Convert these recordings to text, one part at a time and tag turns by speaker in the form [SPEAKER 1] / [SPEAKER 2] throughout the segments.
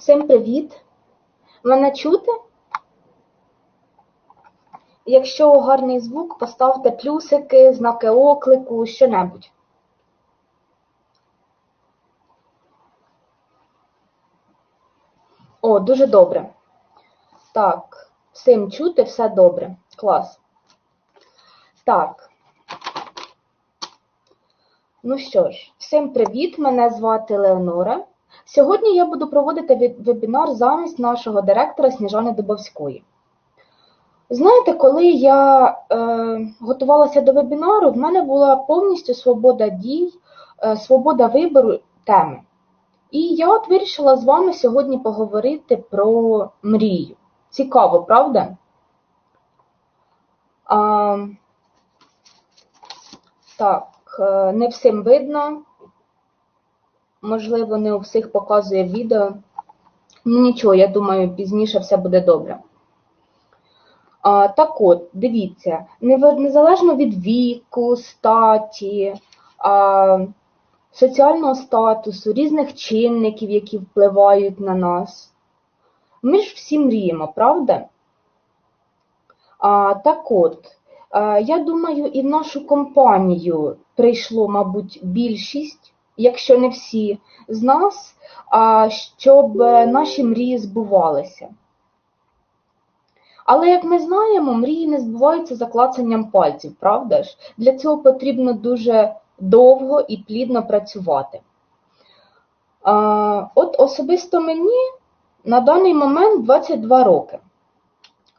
[SPEAKER 1] Всім привіт! Мене чути? Якщо гарний звук, поставте плюсики, знаки оклику, що-небудь. О, дуже добре. Так, всім чути, все добре. Клас. Так. Ну що ж, всім привіт! Мене звати Леонора. Сьогодні я буду проводити вебінар замість нашого директора Сніжани Дубовської. Знаєте, коли я е, готувалася до вебінару, в мене була повністю свобода дій, е, свобода вибору теми. І я от вирішила з вами сьогодні поговорити про мрію. Цікаво, правда? А, так, е, не всім видно. Можливо, не у всіх показує відео. Ну нічого, я думаю, пізніше все буде добре. А, так от, дивіться, незалежно від віку, статі, а, соціального статусу, різних чинників, які впливають на нас, ми ж всі мріємо, правда? А, так от, а, я думаю, і в нашу компанію прийшло, мабуть, більшість, якщо не всі, з нас, щоб е, наші мрії збувалися. Але, як ми знаємо, мрії не збуваються за клацанням пальців, правда ж? Для цього потрібно дуже довго і плідно працювати. От особисто мені на даний момент 22 роки.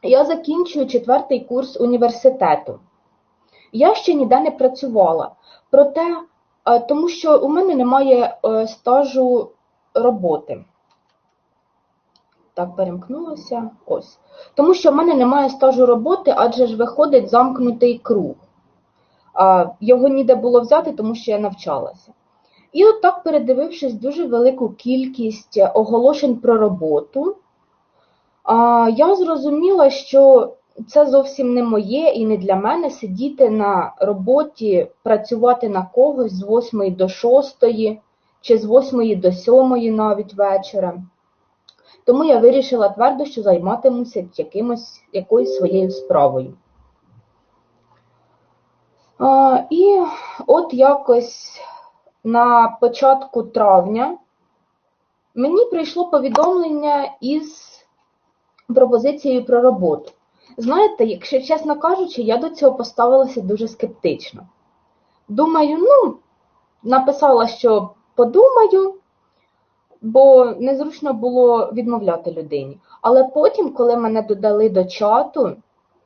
[SPEAKER 1] Я закінчую четвертий курс університету. Я ще ніде не працювала, проте, тому що у мене немає е, стажу роботи. Так, перемкнулося. Ось. Тому що в мене немає стажу роботи, адже ж виходить замкнутий круг. Його ніде було взяти, тому що я навчалася. І от так, передивившись дуже велику кількість оголошень про роботу, я зрозуміла, що це зовсім не моє і не для мене сидіти на роботі, працювати на когось з 8 до 6 чи з 8 до 7 навіть вечора. Тому я вирішила твердо, що займатимуся якимось, якоюсь своєю справою. А, і от якось на початку травня мені прийшло повідомлення із пропозицією про роботу. Знаєте, якщо чесно кажучи, я до цього поставилася дуже скептично. Думаю, ну, написала, що подумаю, бо незручно було відмовляти людині. Але потім, коли мене додали до чату,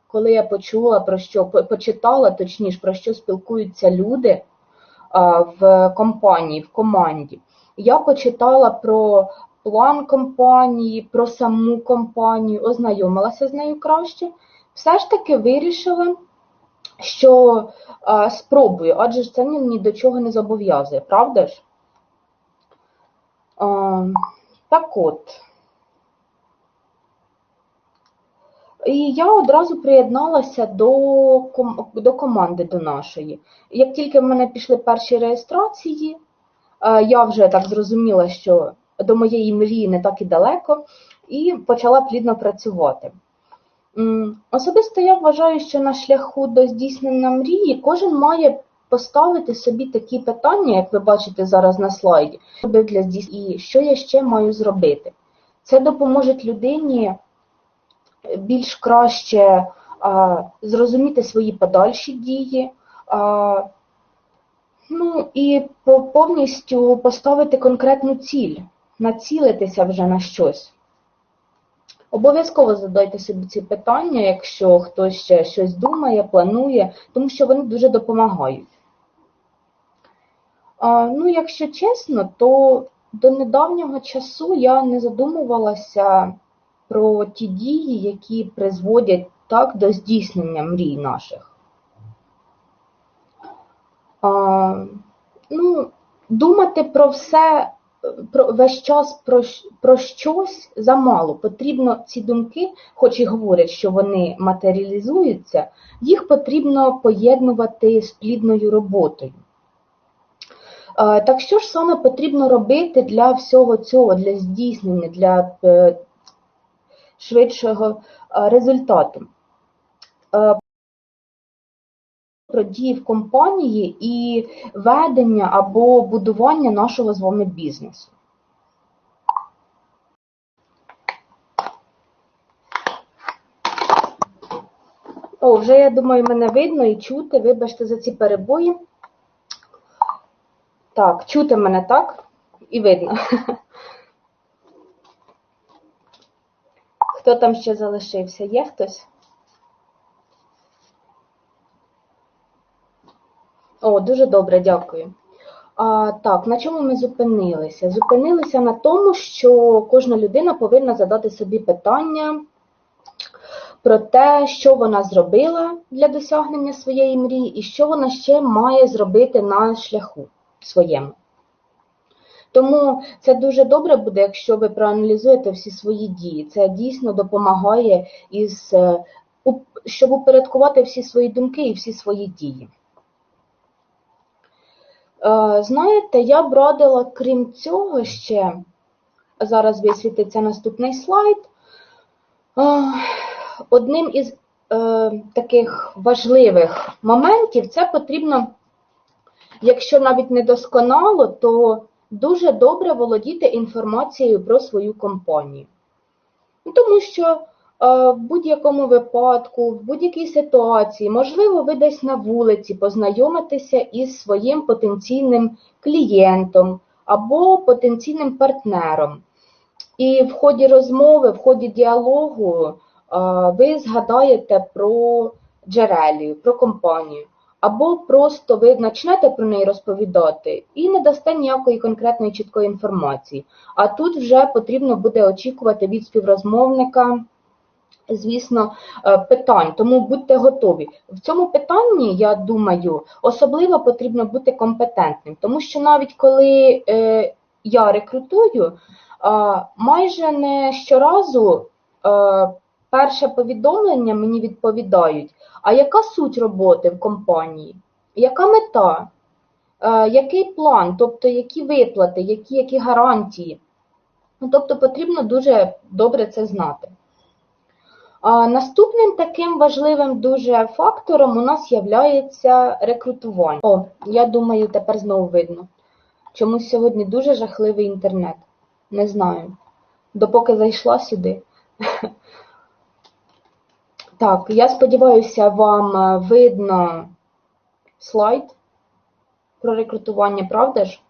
[SPEAKER 1] коли я почула про що, по- почитала, точніше, про що спілкуються люди в компанії, в команді, я почитала про план компанії, про саму компанію, ознайомилася з нею краще, все ж таки вирішила, що а, спробую, адже ж це ні, до чого не зобов'язує, правда ж? А, так от. І я одразу приєдналася до, до команди до нашої. Як тільки в мене пішли перші реєстрації, е, я вже так зрозуміла, що до моєї мрії не так і далеко, і почала плідно працювати. Особисто я вважаю, що на шляху до здійснення мрії кожен має поставити собі такі питання, як ви бачите зараз на слайді, для і що я ще маю зробити. Це допоможе людині більш краще а, зрозуміти свої подальші дії, а, ну і повністю поставити конкретну ціль, націлитися вже на щось. Обов'язково задайте собі ці питання, якщо хтось ще щось думає, планує, тому що вони дуже допомагають. Ну, якщо чесно, то до недавнього часу я не задумувалася про ті дії, які призводять так до здійснення мрій наших. Ну, думати про все, про весь час про, про щось замало. Потрібно ці думки, хоч і говорять, що вони матеріалізуються, їх потрібно поєднувати з плідною роботою. Так що ж саме потрібно робити для всього цього, для здійснення, для е, швидшого результату? Про дії в компанії і ведення або будування нашого з вами бізнесу. О, вже я думаю, мене видно і чути. Вибачте за ці перебої. Так, чути мене так і видно. Хто там ще залишився? Є хтось? О, дуже добре, дякую. А, так, на чому ми зупинилися? Зупинилися на тому, що кожна людина повинна задати собі питання про те, що вона зробила для досягнення своєї мрії, і що вона ще має зробити на шляху своєму. Тому це дуже добре буде, якщо ви проаналізуєте всі свої дії. Це дійсно допомагає, із, е, щоб упорядкувати всі свої думки і всі свої дії. Е, Знаєте, я б радила, крім цього, ще зараз висвітиться наступний слайд. Е, Одним із е, таких важливих моментів це потрібно, якщо навіть не досконало, то дуже добре володіти інформацією про свою компанію. Тому що в будь-якому випадку, в будь-якій ситуації, можливо, ви десь на вулиці познайомитеся із своїм потенційним клієнтом або потенційним партнером. І в ході розмови, в ході діалогу е, ви згадаєте про джерелію, про компанію. Або просто ви почнете про неї розповідати і не дасте ніякої конкретної чіткої інформації. А тут вже потрібно буде очікувати від співрозмовника, звісно, е, питань. Тому будьте готові. В цьому питанні, я думаю, особливо потрібно бути компетентним, тому що навіть коли е, я рекрутую, а, майже не щоразу е, перше повідомлення мені відповідають, а яка суть роботи в компанії, яка мета, Е, який план, тобто які виплати, які, які гарантії. Ну, Тобто потрібно дуже добре це знати. Наступним таким важливим дуже фактором у нас є рекрутування. О, я думаю, тепер знову видно. Чомусь сьогодні дуже жахливий інтернет. Не знаю. Допоки зайшла сюди. Так, я сподіваюся, вам е, видно слайд про рекрутування, правда ж?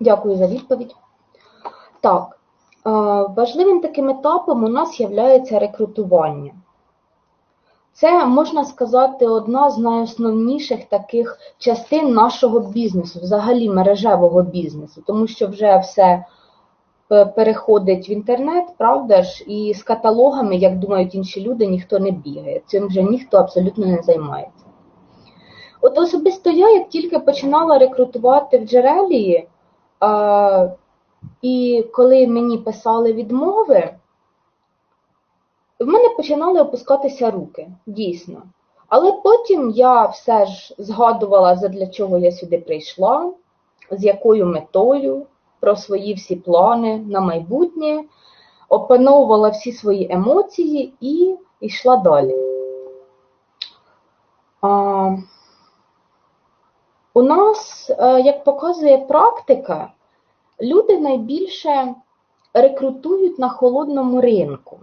[SPEAKER 1] Дякую за відповідь. Так, е, важливим таким етапом у нас є рекрутування. Це, можна сказати, одна з найосновніших таких частин нашого бізнесу, взагалі мережевого бізнесу, тому що вже все е, переходить в інтернет, правда ж, і з каталогами, як думають інші люди, ніхто не бігає. Цим вже ніхто абсолютно не займається. От особисто я, як тільки починала рекрутувати в джерелії, а, і коли мені писали відмови, в мене починали опускатися руки, дійсно. Але потім я все ж згадувала, задля чого я сюди прийшла, з якою метою, про свої всі плани на майбутнє, опановувала всі свої емоції і йшла далі. А, у нас, е, як показує практика, люди найбільше рекрутують на холодному ринку.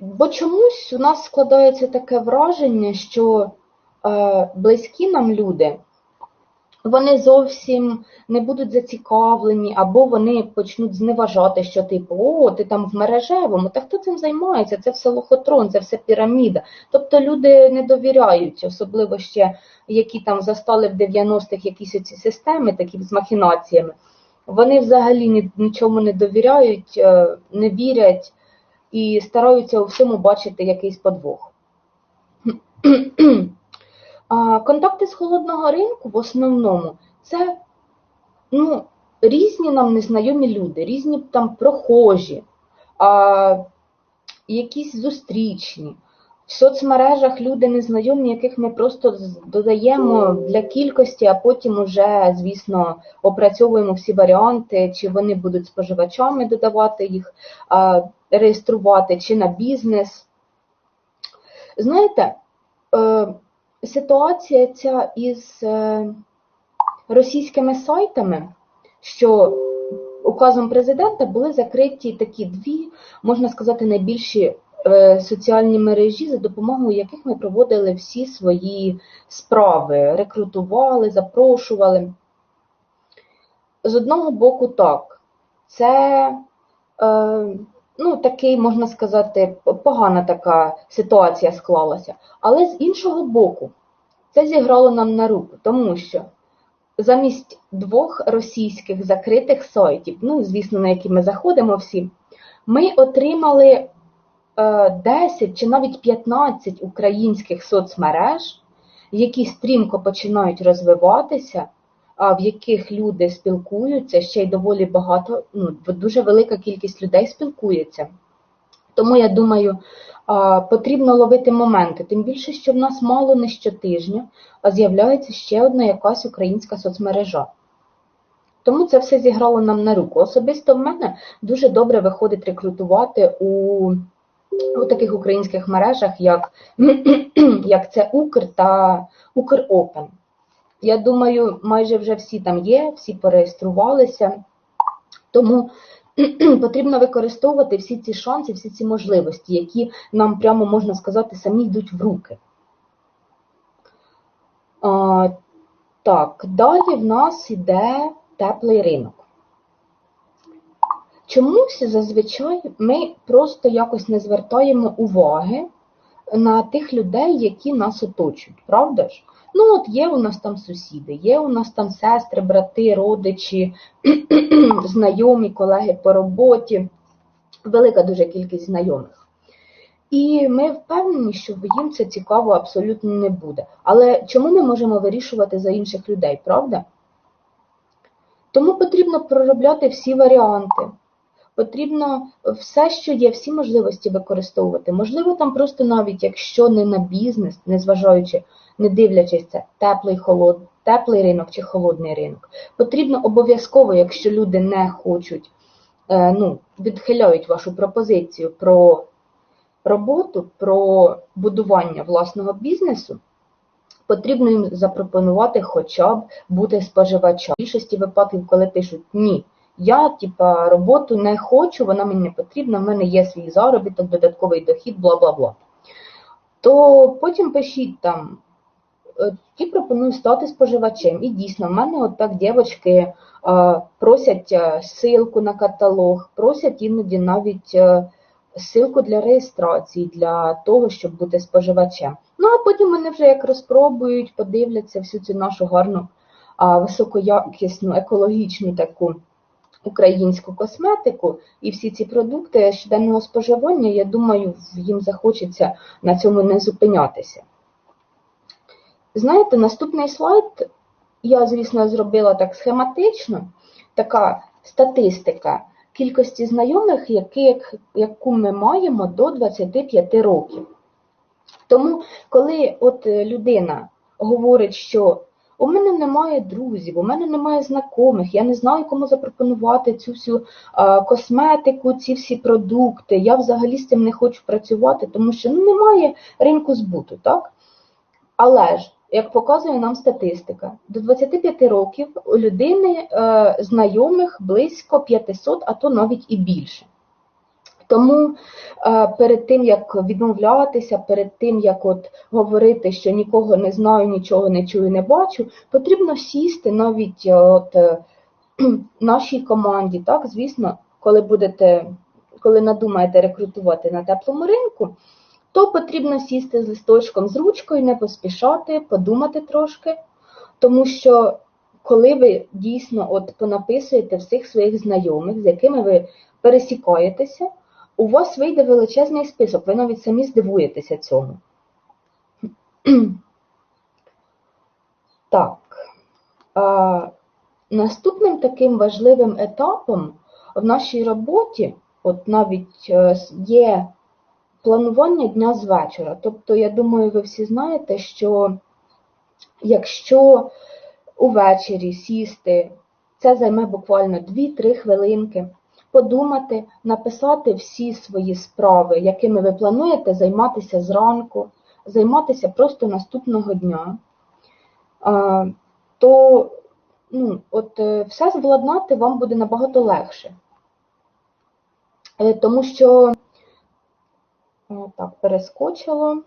[SPEAKER 1] Бо чомусь у нас складається таке враження, що е, близькі нам люди, вони зовсім не будуть зацікавлені, або вони почнуть зневажати, що типу, о, ти там в мережевому, та хто цим займається? Це все лохотрон, це все піраміда. Тобто люди не довіряють, особливо ще які там застали в 90-х якісь оці системи, такі з махінаціями. Вони взагалі нічому не довіряють, е, не вірять і стараються у всьому бачити якийсь подвох. Контакти з холодного ринку в основному це ну, різні нам незнайомі люди, різні там прохожі, а, якісь зустрічні. В соцмережах люди незнайомі, яких ми просто додаємо для кількості, а потім уже, звісно, опрацьовуємо всі варіанти, чи вони будуть споживачами додавати їх, реєструвати, чи на бізнес. Знаєте, е, ситуація ця із е, російськими сайтами, що указом президента були закриті такі дві, можна сказати, найбільші е, соціальні мережі, за допомогою яких ми проводили всі свої справи, рекрутували, запрошували. З одного боку, так, це е, ну, такий, можна сказати, погана така ситуація склалася. Але з іншого боку, це зіграло нам на руку, тому що замість двох російських закритих сайтів, ну, звісно, на які ми заходимо всі, ми отримали е, 10 чи навіть 15 українських соцмереж, які стрімко починають розвиватися, в яких люди спілкуються, ще й доволі багато, ну, дуже велика кількість людей спілкується. Тому я думаю, потрібно ловити моменти. Тим більше, що в нас мало не щотижня, з'являється ще одна якась українська соцмережа. Тому це все зіграло нам на руку. Особисто в мене дуже добре виходить рекрутувати у, у таких українських мережах, як, як це Укр та Укроpen. Я думаю, майже вже всі там є, всі пореєструвалися. Тому потрібно використовувати всі ці шанси, всі ці можливості, які нам прямо можна сказати самі йдуть в руки. А, так, далі в нас йде теплий ринок. Чомусь зазвичай ми просто якось не звертаємо уваги на тих людей, які нас оточують, правда ж? Ну, от є у нас там сусіди, є у нас там сестри, брати, родичі, знайомі, колеги по роботі, велика дуже кількість знайомих. І ми впевнені, що їм це цікаво абсолютно не буде. Але чому ми можемо вирішувати за інших людей, правда? Тому потрібно проробляти всі варіанти. Потрібно все, що є, всі можливості використовувати. Можливо, там просто навіть якщо не на бізнес, незважаючи, не дивлячись це теплий, холод, теплий ринок чи холодний ринок, потрібно обов'язково, якщо люди не хочуть, е, ну, відхиляють вашу пропозицію про роботу, про будування власного бізнесу, потрібно їм запропонувати хоча б бути споживачем. В більшості випадків, коли пишуть ні. Я, типа, роботу не хочу, вона мені не потрібна, в мене є свій заробіток, додатковий дохід, бла бла бла. То потім пишіть там, е, і пропоную стати споживачем. І дійсно, в мене от так дівчатки е, просять е, ссылку на каталог, просять іноді навіть е, ссылку для реєстрації, для того, щоб бути споживачем. Ну, а потім вони вже як розпробують, подивляться всю цю нашу гарну, високоякісну, екологічну таку українську косметику і всі ці продукти щоденного споживання, я думаю, їм захочеться на цьому не зупинятися. Знаєте, наступний слайд я, звісно, зробила так схематично, така статистика кількості знайомих, яких, яку ми маємо до 25 років. Тому, коли от людина говорить, що у мене немає друзів, у мене немає знайомих, я не знаю, кому запропонувати цю всю а, косметику, ці всі продукти. Я взагалі з цим не хочу працювати, тому що ну, немає ринку збуту, так? Але ж, як показує нам статистика, до 25 років у людини е, знайомих близько 500, а то навіть і більше. Тому е, перед тим, як відмовлятися, перед тим, як от говорити, що нікого не знаю, нічого не чую, не бачу, потрібно сісти навіть е, от, е, нашій команді. Так, звісно, коли будете, коли надумаєте рекрутувати на теплому ринку, то потрібно сісти з листочком з ручкою, не поспішати, подумати трошки, тому що коли ви дійсно от понаписуєте всіх своїх знайомих, з якими ви пересікаєтеся, у вас вийде величезний список, ви навіть самі здивуєтеся цьому. Так. А, Наступним таким важливим етапом в нашій роботі, от навіть е, є планування дня з вечора. Тобто, я думаю, ви всі знаєте, що якщо увечері сісти, це займе буквально 2-3 хвилинки, подумати, написати всі свої справи, якими ви плануєте займатися зранку, займатися просто наступного дня, то ну, от е, все владнати вам буде набагато легше. Е, тому що, так, перескочило.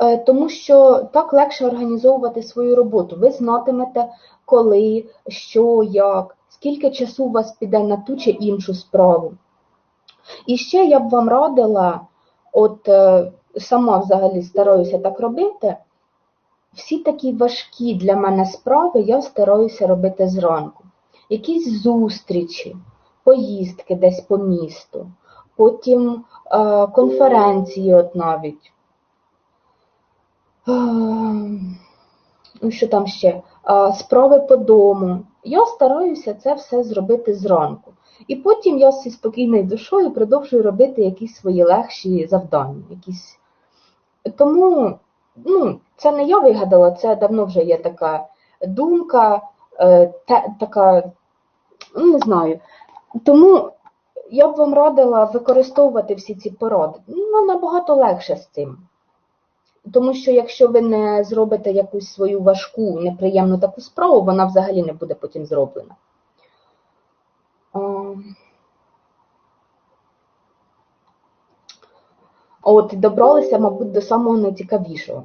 [SPEAKER 1] Е, тому що так легше організовувати свою роботу. Ви знатимете, коли, що, як, скільки часу у вас піде на ту чи іншу справу. І ще я б вам радила, от сама взагалі стараюся так робити, всі такі важкі для мене справи я стараюся робити зранку. Якісь зустрічі, поїздки десь по місту, потім е, конференції от навіть. Ну, що там ще? Справи по дому. Я стараюся це все зробити зранку. І потім я зі спокійною душою продовжую робити якісь свої легші завдання. Якісь... Тому ну, це не я вигадала, це давно вже є така думка, е, те, така, ну не знаю. Тому я б вам радила використовувати всі ці поради. Ну, набагато легше з цим. Тому що якщо ви не зробите якусь свою важку, неприємну таку справу, вона взагалі не буде потім зроблена. От добралися, мабуть, до самого найцікавішого.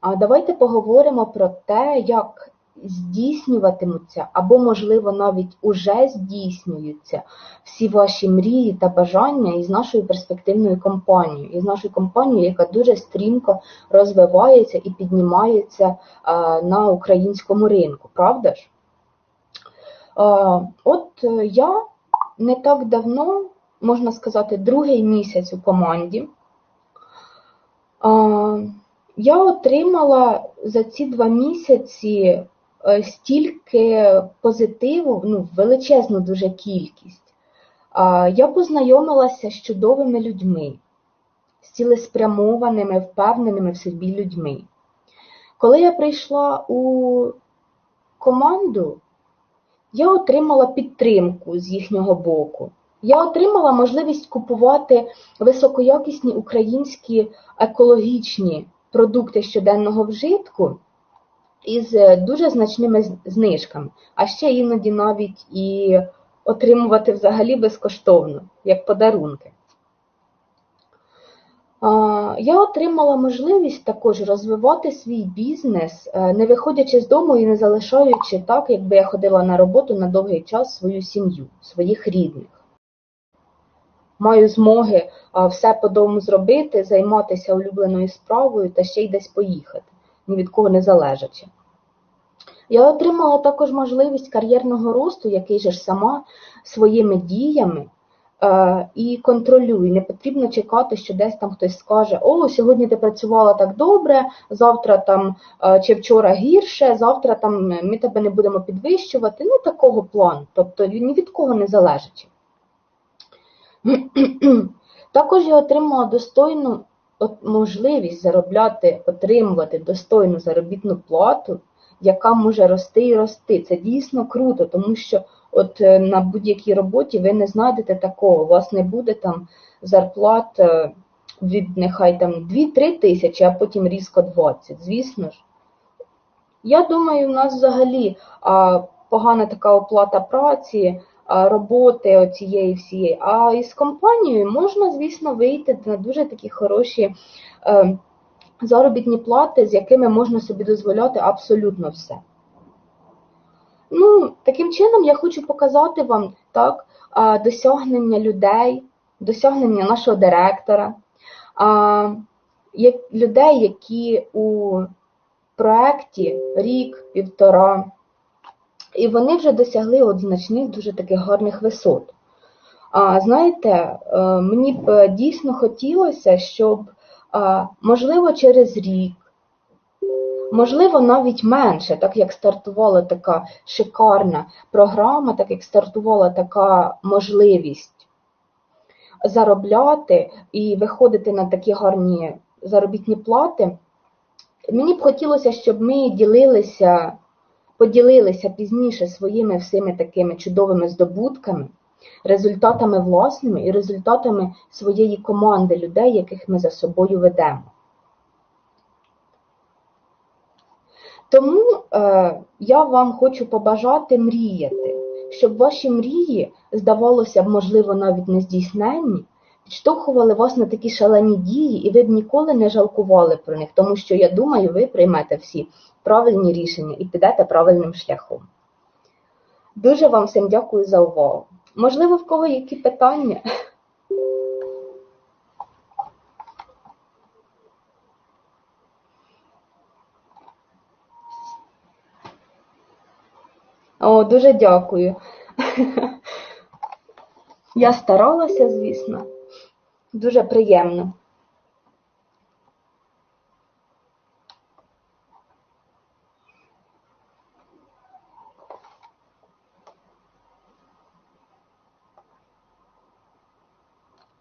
[SPEAKER 1] А давайте поговоримо про те, як здійснюватимуться, або, можливо, навіть уже здійснюються всі ваші мрії та бажання із нашою перспективною компанією, із нашою компанією, яка дуже стрімко розвивається і піднімається на українському ринку, правда ж? От я не так давно, можна сказати, другий місяць у команді я отримала за ці два місяці е, стільки позитиву, ну, величезну дуже кількість. Я познайомилася з чудовими людьми, з цілеспрямованими, впевненими в собі людьми. Коли я прийшла у команду, я отримала підтримку з їхнього боку. Я отримала можливість купувати високоякісні українські екологічні продукти щоденного вжитку із е, дуже значними знижками, а ще іноді навіть і отримувати взагалі безкоштовно, як подарунки. Я отримала можливість також розвивати свій бізнес, е, не виходячи з дому і не залишаючи так, якби я ходила на роботу на довгий час свою сім'ю, своїх рідних. Маю змоги все по дому зробити, займатися улюбленою справою та ще й десь поїхати, ні від кого не залежачи. Я отримала також можливість кар'єрного росту, який же ж сама своїми діями е, і контролюю. Не потрібно чекати, що десь там хтось скаже, о, сьогодні ти працювала так добре, завтра там е, чи вчора гірше, завтра там ми тебе не будемо підвищувати. Ну, такого плану, тобто ні від кого не залежить. Також я отримала достойну можливість заробляти, отримувати достойну заробітну плату, яка може рости і рости. Це дійсно круто, тому що от е, на будь-якій роботі ви не знайдете такого. У вас не буде там зарплат е, від нехай там 2-3 тисячі, а потім різко 20. Звісно ж. Я думаю, у нас взагалі а, погана така оплата праці роботи цієї всієї. А із компанією можна, звісно, вийти на дуже такі хороші е, заробітні плати, з якими можна собі дозволяти абсолютно все. Ну, Таким чином, я хочу показати вам так, досягнення людей, досягнення нашого директора, людей, які у проєкті рік-півтора. І вони вже досягли от значних дуже таких гарних висот. А знаєте, е, мені б е, дійсно хотілося, щоб, можливо, через рік, можливо, навіть менше, так як стартувала така шикарна програма, так як стартувала така можливість. заробляти і виходити на такі гарні заробітні плати, мені б хотілося, щоб ми ділилися, поділилися пізніше своїми всіми такими чудовими здобутками, результатами власними і результатами своєї команди людей, яких ми за собою ведемо. Тому е, я вам хочу побажати мріяти, щоб ваші мрії, здавалося б, можливо, навіть не здійсненні, підштовхували вас на такі шалені дії, і ви б ніколи не жалкували про них, тому що я думаю, ви приймете всі правильні рішення і підете правильним шляхом. Дуже вам всім дякую за увагу. Можливо, в кого які питання? О, дуже дякую. Я старалася, звісно. Дуже приємно.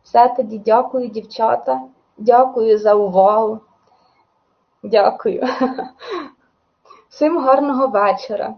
[SPEAKER 1] Все тоді дякую, дівчата. Дякую за увагу. Дякую. Всім гарного вечора.